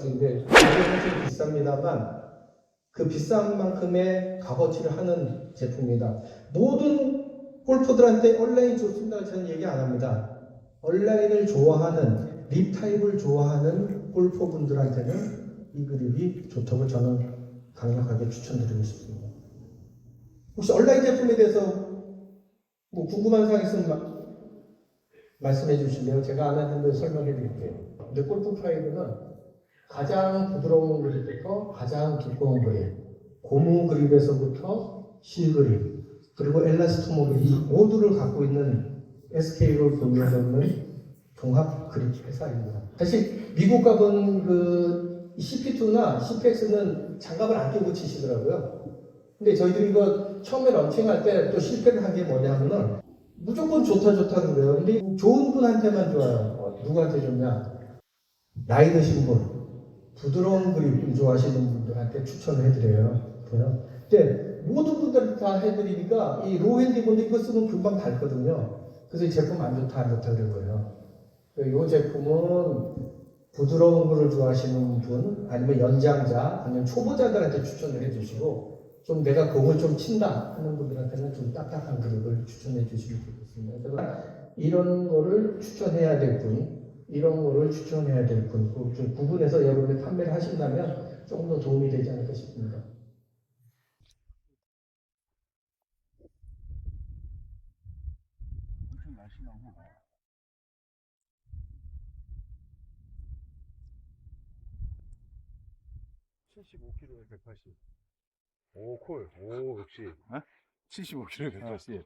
가격은 좀 비쌉니다만 그 비싼 만큼의 값어치를 하는 제품입니다. 모든 골퍼들한테 온라인 좋습니다. 저는 얘기 안 합니다. 온라인을 좋아하는 립 타입을 좋아하는 골퍼분들한테는 이 그립이 좋다고 저는 강력하게 추천드리고 싶습니다. 혹시 온라인 제품에 대해서 뭐 궁금한 사항 있으면 마- 말씀해 주실래요? 제가 안 했는데 설명해 드릴게요. 근데 골프 프라이드는 가장 부드러운 그립부터 가장 두꺼운 그립, 고무 그립에서부터 실 그립, 그리고 엘라스토모빌 이 모두를 갖고 있는 SK로 있는 종합 그립 회사입니다. 사실 미국 가본 그 CP2나 CPX는 장갑을 안 끼고 치시더라고요. 근데 저희들이 이거 처음에 런칭할 때 또 실패를 한 게 뭐냐면은 무조건 좋다 좋다 그래요. 근데 좋은 분한테만 좋아요. 어, 누구한테 좋냐? 나이 드신 분, 부드러운 그립 좋아하시는 분들한테 추천을 해드려요. 근데 모든 분들 다 해드리니까 이 로핸디 분들 이거 쓰면 금방 닳거든요. 그래서 이 제품 안 좋다 안 좋다 그런 거예요. 이 제품은 부드러운 거를 좋아하시는 분, 아니면 연장자, 아니면 초보자들한테 추천을 해주시고, 좀 내가 공을 좀 친다 하는 분들한테는 좀 딱딱한 그립을 추천해 주시면 좋겠습니다. 이런 거를 추천해야 될 분, 이 런 거를 추천해야 될 분, 그좀 구분해서 여러분이 판매를 하신다면 조금 더 도움이 되지 않을까 싶습니다. 75kg에 180. 오, 콜. 오, 역시. 75kg에 180.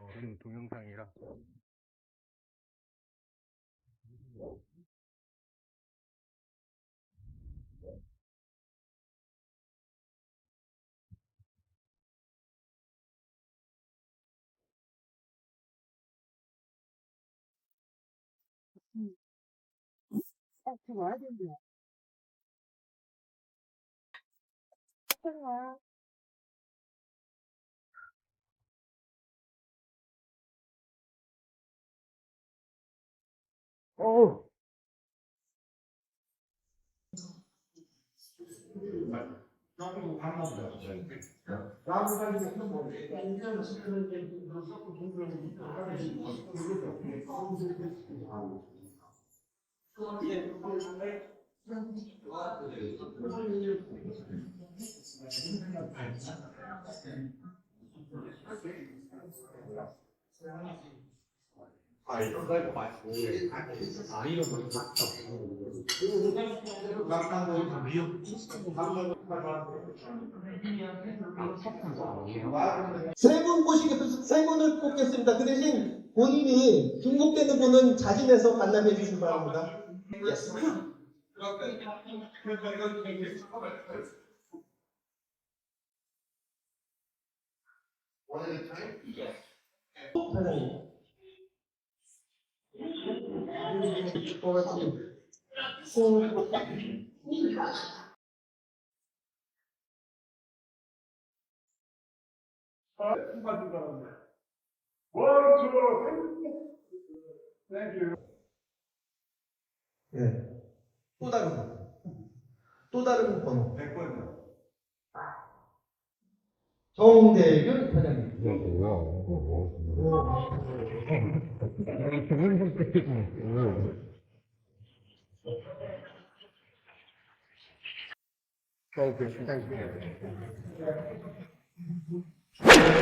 어, 지금 동영상이라. 어, 그 와야 된대. 잠깐만. 어 はい、 세분 모시겠습니다. 세 분을 뽑겠습니다. 그 대신 본인이 등록되는 분은 자진해서 만남해 주시기 바랍니다. 사 예. 또 다른 거. 또 다른 번호. 100번이요. 정대균 사장님. 오케이. Thank you.